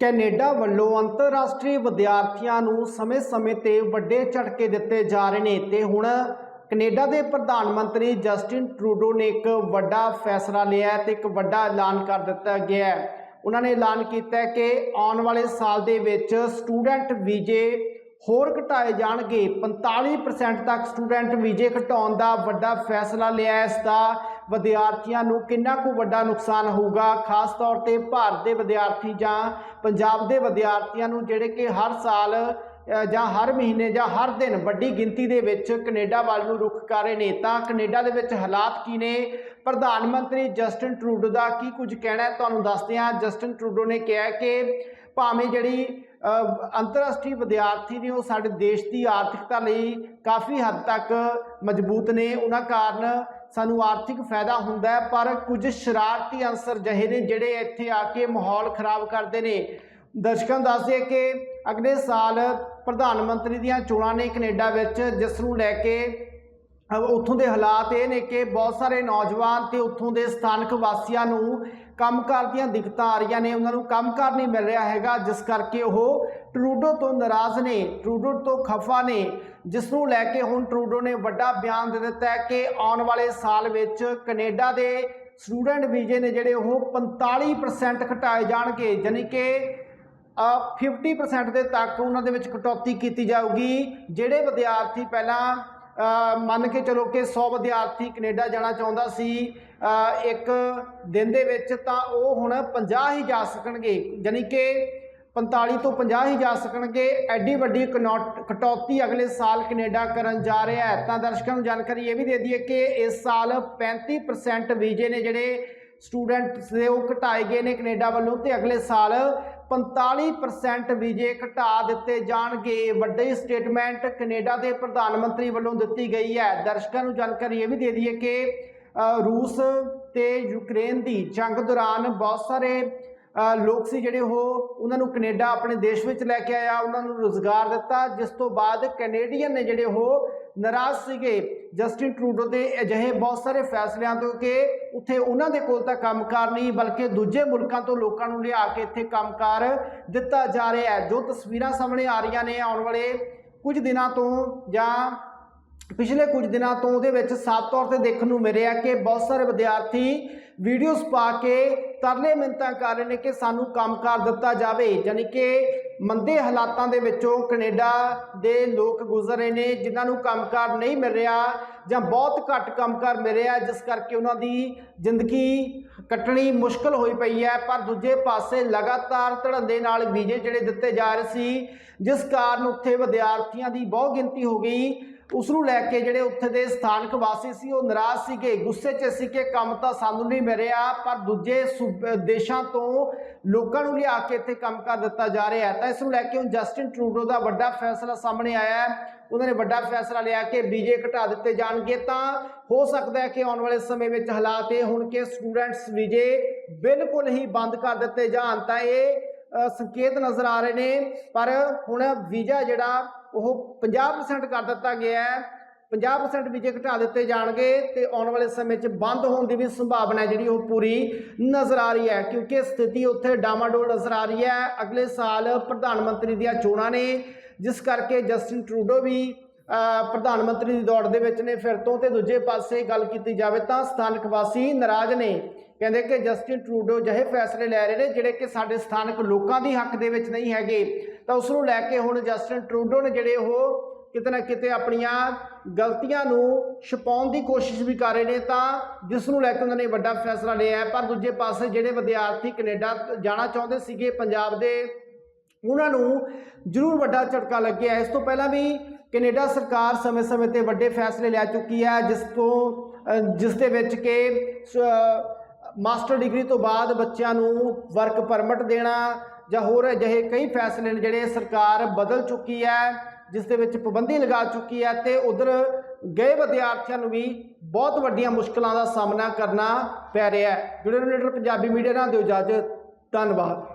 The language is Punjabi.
ਕੈਨੇਡਾ ਵੱਲੋਂ ਅੰਤਰਰਾਸ਼ਟਰੀ ਵਿਦਿਆਰਥੀਆਂ ਨੂੰ ਸਮੇਂ-ਸਮੇਂ ਤੇ ਵੱਡੇ ਝਟਕੇ ਦਿੱਤੇ ਜਾ ਰਹੇ ਨੇ ਤੇ ਹੁਣ ਕੈਨੇਡਾ ਦੇ ਪ੍ਰਧਾਨ ਮੰਤਰੀ ਜਸਟਿਨ ਟਰੂਡੋ ਨੇ ਇੱਕ ਵੱਡਾ ਫੈਸਲਾ ਲਿਆ ਹੈ ਤੇ ਇੱਕ ਵੱਡਾ ਐਲਾਨ ਕਰ ਦਿੱਤਾ ਗਿਆ ਹੈ। ਉਹਨਾਂ ਨੇ ਐਲਾਨ ਕੀਤਾ ਕਿ ਆਉਣ ਵਾਲੇ ਸਾਲ ਦੇ ਵਿੱਚ ਸਟੂਡੈਂਟ ਵੀਜ਼ੇ ਹੋਰ ਘਟਾਏ ਜਾਣਗੇ। 45% ਤੱਕ ਸਟੂਡੈਂਟ ਵੀਜ਼ੇ ਘਟਾਉਣ ਦਾ ਵੱਡਾ ਫੈਸਲਾ ਲਿਆ ਇਸ ਦਾ ਵਿਦਿਆਰਥੀਆਂ ਨੂੰ ਕਿੰਨਾ ਕੁ ਵੱਡਾ ਨੁਕਸਾਨ ਹੋਊਗਾ? ਖਾਸ ਤੌਰ ਤੇ ਭਾਰਤ ਦੇ ਵਿਦਿਆਰਥੀ ਜਾਂ ਪੰਜਾਬ ਦੇ ਵਿਦਿਆਰਥੀਆਂ ਨੂੰ ਜਿਹੜੇ ਕਿ ਹਰ ਸਾਲ ਜਾਂ ਹਰ ਮਹੀਨੇ ਜਾਂ ਹਰ ਦਿਨ ਵੱਡੀ ਗਿਣਤੀ ਦੇ ਵਿੱਚ ਕੈਨੇਡਾ ਵੱਲ ਨੂੰ ਰੁਖ ਕਰ ਰਹੇ ਨੇ, ਤਾਂ ਕੈਨੇਡਾ ਦੇ ਵਿੱਚ ਹਾਲਾਤ ਕੀ ਨੇ? ਪ੍ਰਧਾਨ ਮੰਤਰੀ ਜਸਟਿਨ ਟਰੂਡੋ ਦਾ ਕੀ ਕੁਝ ਕਹਿਣਾ ਹੈ? ਤੁਹਾਨੂੰ ਦੱਸਦੇ ਹਾਂ। ਜਸਟਿਨ ਟਰੂਡੋ ਨੇ ਕਿਹਾ ਕਿ ਭਾਵੇਂ ਜਿਹੜੀ ਅੰਤਰਰਾਸ਼ਟਰੀ ਵਿਦਿਆਰਥੀ ਨੇ ਉਹ ਸਾਡੇ ਦੇਸ਼ ਦੀ ਆਰਥਿਕਤਾ ਲਈ ਕਾਫੀ ਹੱਦ ਤੱਕ ਮਜ਼ਬੂਤ ਨੇ। ਉਹਨਾਂ ਕਾਰਨ ਸਾਨੂੰ ਆਰਥਿਕ ਫਾਇਦਾ ਹੁੰਦਾ ਹੈ, ਪਰ ਕੁਝ ਸ਼ਰਾਰਤੀ ਅੰਸਰ ਜਿਹੇ ਨੇ ਜਿਹੜੇ ਇੱਥੇ ਆ ਕੇ ਮਾਹੌਲ ਖਰਾਬ ਕਰਦੇ ਨੇ। ਦਰਸ਼ਕਾਂ ਨੂੰ ਦੱਸ ਕਿ ਅਗਲੇ ਸਾਲ ਪ੍ਰਧਾਨ ਮੰਤਰੀ ਦੀਆਂ ਚੋਣਾਂ ਨੇ ਕੈਨੇਡਾ ਵਿੱਚ, ਜਿਸ ਨੂੰ ਲੈ ਕੇ ਉੱਥੋਂ ਦੇ ਹਾਲਾਤ ਇਹ ਨੇ ਕਿ ਬਹੁਤ ਸਾਰੇ ਨੌਜਵਾਨ ਤੇ ਉੱਥੋਂ ਦੇ ਸਥਾਨਕ ਵਾਸੀਆਂ ਨੂੰ ਕੰਮਕਾਰ ਦੀਆਂ ਦਿੱਕਤਾਂ ਆ ਰਹੀਆਂ ਨੇ ਉਹਨਾਂ ਨੂੰ ਕੰਮਕਾਰ ਨਹੀਂ ਮਿਲ ਰਿਹਾ ਹੈਗਾ ਜਿਸ ਕਰਕੇ ਉਹ ਟਰੂਡੋ ਤੋਂ ਨਾਰਾਜ਼ ਨੇ ਟਰੂਡੋ ਤੋਂ ਖਫਾ ਨੇ ਜਿਸ ਨੂੰ ਲੈ ਕੇ ਹੁਣ ਟਰੂਡੋ ਨੇ ਵੱਡਾ ਬਿਆਨ ਦੇ ਦਿੱਤਾ ਹੈ ਕਿ ਆਉਣ ਵਾਲੇ ਸਾਲ ਵਿੱਚ ਕੈਨੇਡਾ ਦੇ ਸਟੂਡੈਂਟ ਵੀਜ਼ੇ ਨੇ ਜਿਹੜੇ ਉਹ 45% ਘਟਾਏ ਜਾਣਗੇ ਯਾਨੀ ਕਿ ਅ, 50% ਦੇ ਤੱਕ ਉਹਨਾਂ ਦੇ ਵਿੱਚ ਕਟੌਤੀ ਕੀਤੀ ਜਾਊਗੀ ਜਿਹੜੇ ਵਿਦਿਆਰਥੀ ਪਹਿਲਾਂ ਮੰਨ ਕੇ ਚਲੋ ਕਿ 100 ਵਿਦਿਆਰਥੀ ਕੈਨੇਡਾ ਜਾਣਾ ਚਾਹੁੰਦਾ ਸੀ ਇੱਕ ਦਿਨ ਦੇ ਵਿੱਚ ਤਾਂ ਉਹ ਹੁਣ 50 ਹੀ ਜਾ ਸਕਣਗੇ ਯਾਨੀ ਕਿ 45 ਤੋਂ 50 ਹੀ ਜਾ ਸਕਣਗੇ। ਐਡੀ ਵੱਡੀ ਕਨੌਟ- ਕਟੌਤੀ ਅਗਲੇ ਸਾਲ ਕੈਨੇਡਾ ਕਰਨ ਜਾ ਰਿਹਾ ਹੈ। ਤਾਂ ਦਰਸ਼ਕਾਂ ਨੂੰ ਜਾਣਕਾਰੀ ਇਹ ਵੀ ਦੇ ਦਈਏ ਕਿ ਇਸ ਸਾਲ 35% ਵੀਜ਼ੇ ਨੇ ਜਿਹੜੇ ਸਟੂਡੈਂਟਸ ਦੇ ਉਹ ਘਟਾਏ ਗਏ ਨੇ ਕੈਨੇਡਾ ਵੱਲੋਂ ਤੇ ਅਗਲੇ ਸਾਲ 45% ਵੀਜ਼ੇ ਘਟਾ ਦਿੱਤੇ ਜਾਣਗੇ। ਵੱਡੀ ਸਟੇਟਮੈਂਟ ਕੈਨੇਡਾ ਦੇ ਪ੍ਰਧਾਨ ਮੰਤਰੀ ਵੱਲੋਂ ਦਿੱਤੀ ਗਈ ਹੈ। ਦਰਸ਼ਕਾਂ ਨੂੰ ਜਾਣਕਾਰੀ ਇਹ ਵੀ ਦੇ ਦਈਏ ਕਿ ਰੂਸ ਤੇ ਯੂਕਰੇਨ ਦੀ ਜੰਗ ਦੌਰਾਨ ਬਹੁਤ ਸਾਰੇ ਲੋਕ ਸੀ ਜਿਹੜੇ ਉਹ ਉਹਨਾਂ ਨੂੰ ਕੈਨੇਡਾ ਆਪਣੇ ਦੇਸ਼ ਵਿੱਚ ਲੈ ਕੇ ਆਇਆ, ਉਹਨਾਂ ਨੂੰ ਰੋਜ਼ਗਾਰ ਦਿੱਤਾ, ਜਿਸ ਤੋਂ ਬਾਅਦ ਕੈਨੇਡੀਅਨ ਨੇ ਜਿਹੜੇ ਉਹ ਨਾਰਾਜ਼ ਸੀਗੇ, ਜਸਟਿਨ ਟਰੂਡੋ ਦੇ ਅਜਿਹੇ ਬਹੁਤ ਸਾਰੇ ਫੈਸਲਿਆਂ ਤੋਂ ਕਿ ਉੱਥੇ ਉਹਨਾਂ ਦੇ ਕੋਲ ਤਾਂ ਕੰਮਕਾਰ ਨਹੀਂ, ਬਲਕਿ ਦੂਜੇ ਮੁਲਕਾਂ ਤੋਂ ਲੋਕਾਂ ਨੂੰ ਲਿਆ ਕੇ ਇੱਥੇ ਕੰਮਕਾਰ ਦਿੱਤਾ ਜਾ ਰਿਹਾ ਹੈ। ਜੋ ਤਸਵੀਰਾਂ ਸਾਹਮਣੇ ਆ ਰਹੀਆਂ ਨੇ ਆਉਣ ਵਾਲੇ ਕੁਝ ਦਿਨਾਂ ਤੋਂ ਜਾਂ ਪਿਛਲੇ ਕੁਝ ਦਿਨਾਂ ਤੋਂ ਉਹਦੇ ਵਿੱਚ ਸਾਫ਼ ਤੌਰ ਤੇ ਦੇਖਣ ਨੂੰ ਮਿਲਿਆ ਕਿ ਬਹੁਤ ਸਾਰੇ ਵਿਦਿਆਰਥੀ ਵੀਡੀਓਜ਼ ਪਾ ਕੇ ਤਰਲੇ ਮਿੰਤਾਂ ਕਰ ਰਹੇ ਨੇ ਕਿ ਸਾਨੂੰ ਕੰਮ ਕਰ ਦਿੱਤਾ ਜਾਵੇ ਯਾਨੀ ਕਿ ਮੰਦੇ ਹਾਲਾਤਾਂ ਦੇ ਵਿੱਚੋਂ ਕੈਨੇਡਾ ਦੇ ਲੋਕ ਗੁਜ਼ਰ ਰਹੇ ਨੇ, ਜਿਨ੍ਹਾਂ ਨੂੰ ਕੰਮਕਾਰ ਨਹੀਂ ਮਿਲ ਰਿਹਾ ਜਾਂ ਬਹੁਤ ਘੱਟ ਕੰਮਕਾਰ ਮਿਲ ਰਿਹਾ, ਜਿਸ ਕਰਕੇ ਉਹਨਾਂ ਦੀ ਜ਼ਿੰਦਗੀ ਕੱਟਣੀ ਮੁਸ਼ਕਲ ਹੋਈ ਪਈ ਹੈ। ਪਰ ਦੂਜੇ ਪਾਸੇ ਲਗਾਤਾਰ ਧੜੰਦੇ ਨਾਲ ਵੀਜ਼ੇ ਜਿਹੜੇ ਦਿੱਤੇ ਜਾ ਰਹੇ ਸੀ, ਜਿਸ ਕਾਰਨ ਉੱਥੇ ਵਿਦਿਆਰਥੀਆਂ ਦੀ ਬਹੁਤ ਗਿਣਤੀ ਹੋ ਗਈ। ਉਸ ਨੂੰ ਲੈ ਕੇ ਜਿਹੜੇ ਉੱਥੇ ਦੇ ਸਥਾਨਕ ਵਾਸੀ ਸੀ, ਉਹ ਨਾਰਾਜ਼ ਸੀਗੇ, ਗੁੱਸੇ 'ਚ ਸੀ ਕਿ ਕੰਮ ਤਾਂ ਸਾਨੂੰ ਨਹੀਂ ਮਿਲਿਆ, ਪਰ ਦੂਜੇ ਸੂਬ- ਦੇਸ਼ਾਂ ਤੋਂ ਲੋਕਾਂ ਨੂੰ ਲਿਆ ਕੇ ਇੱਥੇ ਕੰਮ ਕਰ ਦਿੱਤਾ ਜਾ ਰਿਹਾ ਹੈ। ਤਾਂ ਇਸ ਨੂੰ ਲੈ ਕੇ ਹੁਣ ਜਸਟਿਨ ਟਰੂਡੋ ਦਾ ਵੱਡਾ ਫੈਸਲਾ ਸਾਹਮਣੇ ਆਇਆ ਹੈ। ਉਹਨਾਂ ਨੇ ਵੱਡਾ ਫੈਸਲਾ ਲਿਆ ਕਿ ਵੀਜ਼ੇ ਘਟਾ ਦਿੱਤੇ ਜਾਣਗੇ। ਤਾਂ ਹੋ ਸਕਦਾ ਹੈ ਕਿ ਆਉਣ ਵਾਲੇ ਸਮੇਂ ਵਿੱਚ ਹਾਲਾਤ ਇਹ ਹੁਣ ਕਿ ਸਟੂਡੈਂਟਸ ਵੀਜ਼ੇ ਬਿਲਕੁਲ ਹੀ ਬੰਦ ਕਰ ਦਿੱਤੇ ਜਾਣ। ਤਾਂ ਇਹ ਸੰਕੇਤ ਨਜ਼ਰ ਆ ਰਹੇ ਨੇ। ਪਰ ਹੁਣ ਵੀਜ਼ਾ ਜਿਹੜਾ, ਉਹ 50% ਕਰ ਦਿੱਤਾ ਗਿਆ ਹੈ। 50% ਵੀਜ਼ੇ ਘਟਾ ਦਿੱਤੇ ਜਾਣਗੇ ਤੇ ਆਉਣ ਵਾਲੇ ਸਮੇਂ 'ਚ ਬੰਦ ਹੋਣ ਦੀ ਵੀ ਸੰਭਾਵਨਾ ਹੈ ਜਿਹੜੀ, ਉਹ ਪੂਰੀ ਨਜ਼ਰ ਆ ਰਹੀ ਹੈ। ਕਿਉਂਕਿ ਸਥਿਤੀ ਉੱਥੇ ਡਾਮਾਡੋਲ ਨਜ਼ਰ ਆ ਰਹੀ ਹੈ। ਅਗਲੇ ਸਾਲ ਪ੍ਰਧਾਨ ਮੰਤਰੀ ਦੀਆਂ ਚੋਣਾਂ ਨੇ, ਜਿਸ ਕਰਕੇ ਜਸਟਿਨ ਟਰੂਡੋ ਵੀ ਪ੍ਰਧਾਨ ਮੰਤਰੀ ਦੀ ਦੌੜ ਦੇ ਵਿੱਚ ਨੇ ਫਿਰ ਤੋਂ ਤੇ ਦੂਜੇ ਪਾਸੇ ਗੱਲ ਕੀਤੀ ਜਾਵੇ ਤਾਂ ਸਥਾਨਕ ਵਾਸੀ ਨਾਰਾਜ਼ ਨੇ। ਕਹਿੰਦੇ ਕਿ ਜਸਟਿਨ ਟਰੂਡੋ ਜਿਹੇ ਫੈਸਲੇ ਲੈ ਰਹੇ ਨੇ ਜਿਹੜੇ ਕਿ ਸਾਡੇ ਸਥਾਨਕ ਲੋਕਾਂ ਦੀ ਹੱਕ ਦੇ ਵਿੱਚ ਨਹੀਂ ਹੈਗੇ। ਤਾਂ ਉਸ ਨੂੰ ਲੈ ਕੇ ਹੁਣ ਜਸਟਿਨ ਟਰੂਡੋ ਨੇ ਜਿਹੜੇ ਉਹ ਕਿਤੇ ਨਾ ਕਿਤੇ ਆਪਣੀਆਂ ਗਲਤੀਆਂ ਨੂੰ ਛੁਪਾਉਣ ਦੀ ਕੋਸ਼ਿਸ਼ ਵੀ ਕਰ ਰਹੇ ਨੇ ਤਾਂ ਜਿਸ ਨੂੰ ਲੈ ਕੇ ਉਹਨਾਂ ਨੇ ਵੱਡਾ ਫੈਸਲਾ ਲਿਆ ਪਰ ਦੂਜੇ ਪਾਸੇ ਜਿਹੜੇ ਵਿਦਿਆਰਥੀ ਕੈਨੇਡਾ ਜਾਣਾ ਚਾਹੁੰਦੇ ਸੀਗੇ ਪੰਜਾਬ ਦੇ, ਉਹਨਾਂ ਨੂੰ ਜ਼ਰੂਰ ਵੱਡਾ ਝਟਕਾ ਲੱਗਿਆ। ਇਸ ਤੋਂ ਪਹਿਲਾਂ ਵੀ ਕੈਨੇਡਾ ਸਰਕਾਰ ਸਮੇਂ-ਸਮੇਂ ਤੇ ਵੱਡੇ ਫੈਸਲੇ ਲੈ ਚੁੱਕੀ ਹੈ, ਜਿਸ ਤੋਂ ਜਿਸ ਦੇ ਵਿੱਚ ਕਿ ਮਾਸਟਰ ਡਿਗਰੀ ਤੋਂ ਬਾਅਦ ਬੱਚਿਆਂ ਨੂੰ ਵਰਕ ਪਰਮਿਟ ਦੇਣਾ ਜਾਂ ਹੋਰ ਅਜਿਹੇ ਕਈ ਫੈਸਲੇ ਨੇ ਜਿਹੜੇ ਸਰਕਾਰ ਬਦਲ ਚੁੱਕੀ ਹੈ, ਜਿਸ ਦੇ ਵਿੱਚ ਪਾਬੰਦੀ ਲਗਾ ਚੁੱਕੀ ਹੈ ਤੇ ਉਧਰ ਗਏ ਵਿਦਿਆਰਥੀਆਂ ਨੂੰ ਵੀ ਬਹੁਤ ਵੱਡੀਆਂ ਮੁਸ਼ਕਲਾਂ ਦਾ ਸਾਹਮਣਾ ਕਰਨਾ ਪੈ ਰਿਹਾ ਹੈ। ਜੁੜੇ ਰਹੋ ਲੀਡਰ ਪੰਜਾਬੀ ਮੀਡੀਆ ਨਾਲ, ਦਿਓ ਇਜਾਜ਼ਤ, ਧੰਨਵਾਦ।